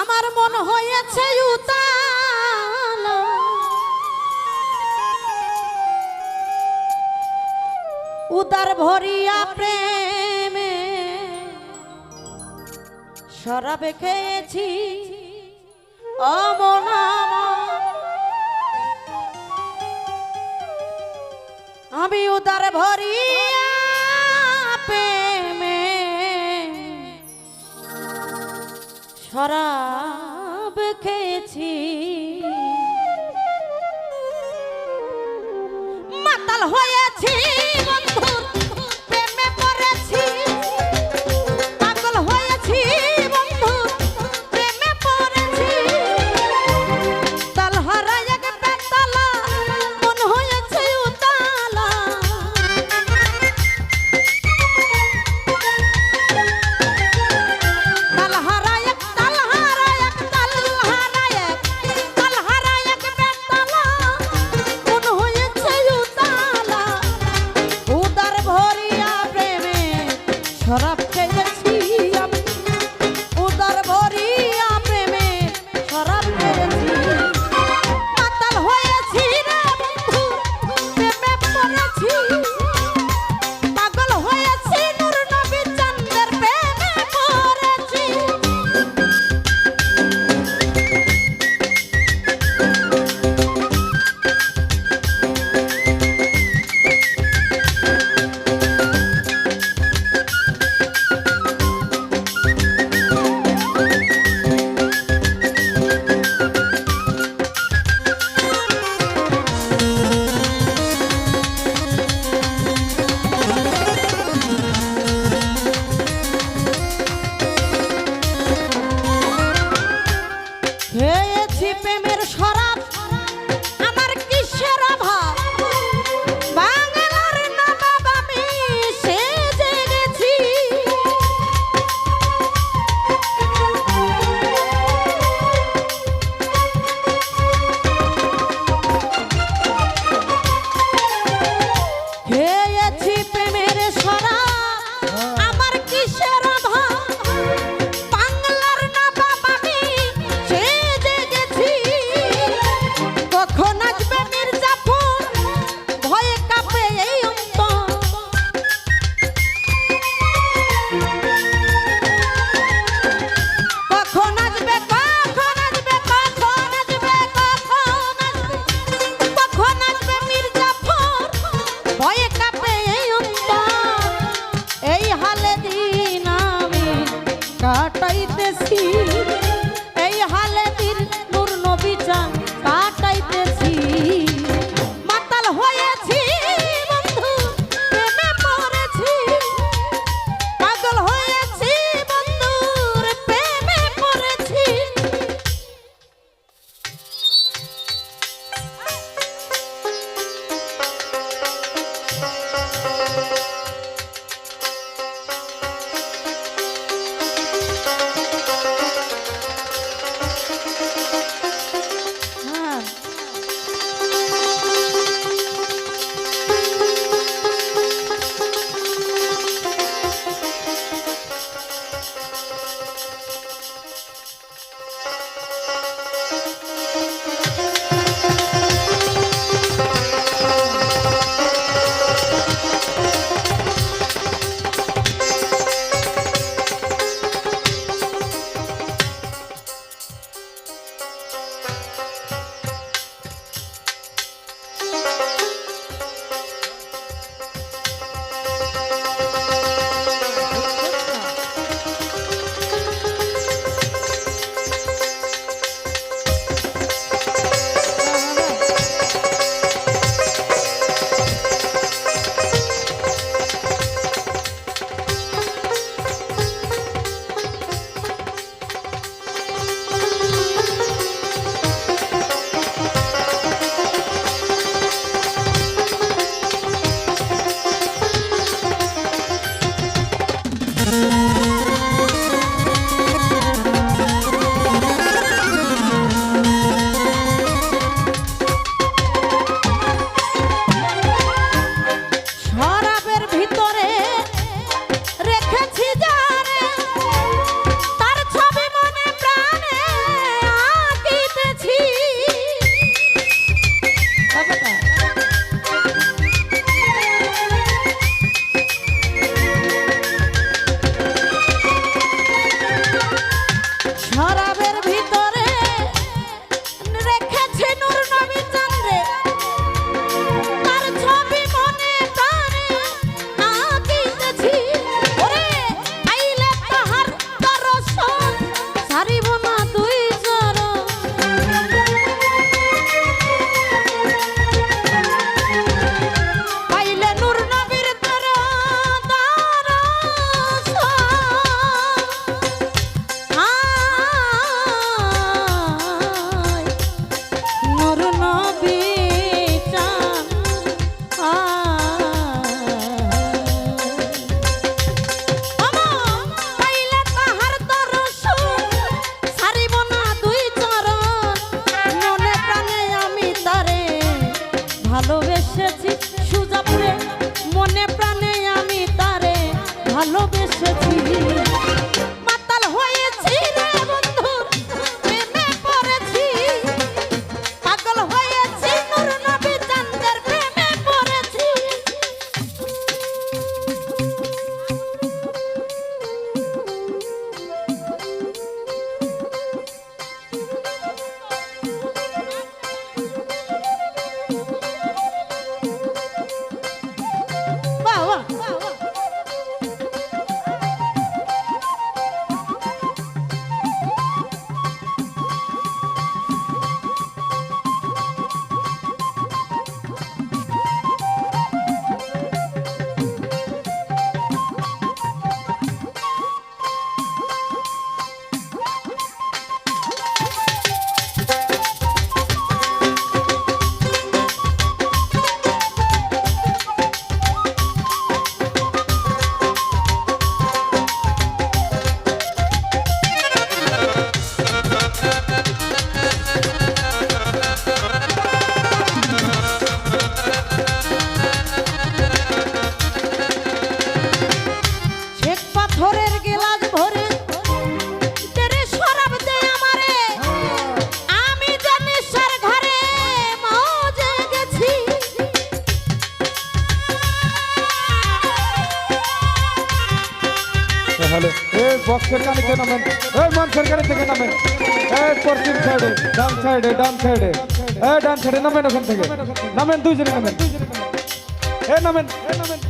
আমার মন হয়েছে উতাল। উদার ভরিয়া প্রেম শরাবে খেয়েছি অমন আমি উদার ভরি সরা Música ভালোবেসেছি সুজাপরে। মনে প্রাণে আমি তারে ভালোবেসে সেখানে থেকে নামেন? এই মান সেখানে থেকে নামেন। এই পশ্চিম সাইডে, ডান সাইডে ডান সাইডে। এই ডান সাইডে নামেন ওখান থেকে। নামেন নামেন এ নামেন। এ নামেন।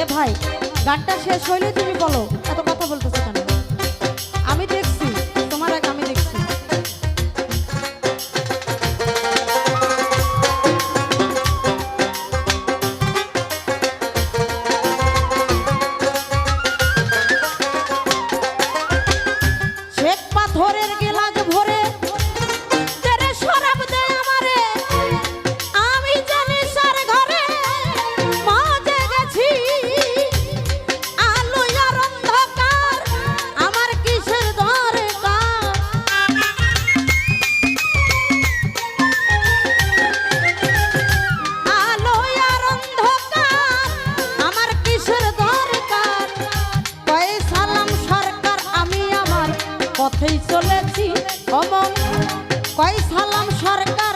এ ভাই, গানটা শেষ হইলে তুমি বলো, এত কথা বলতেছো কেন? সালাম সরকার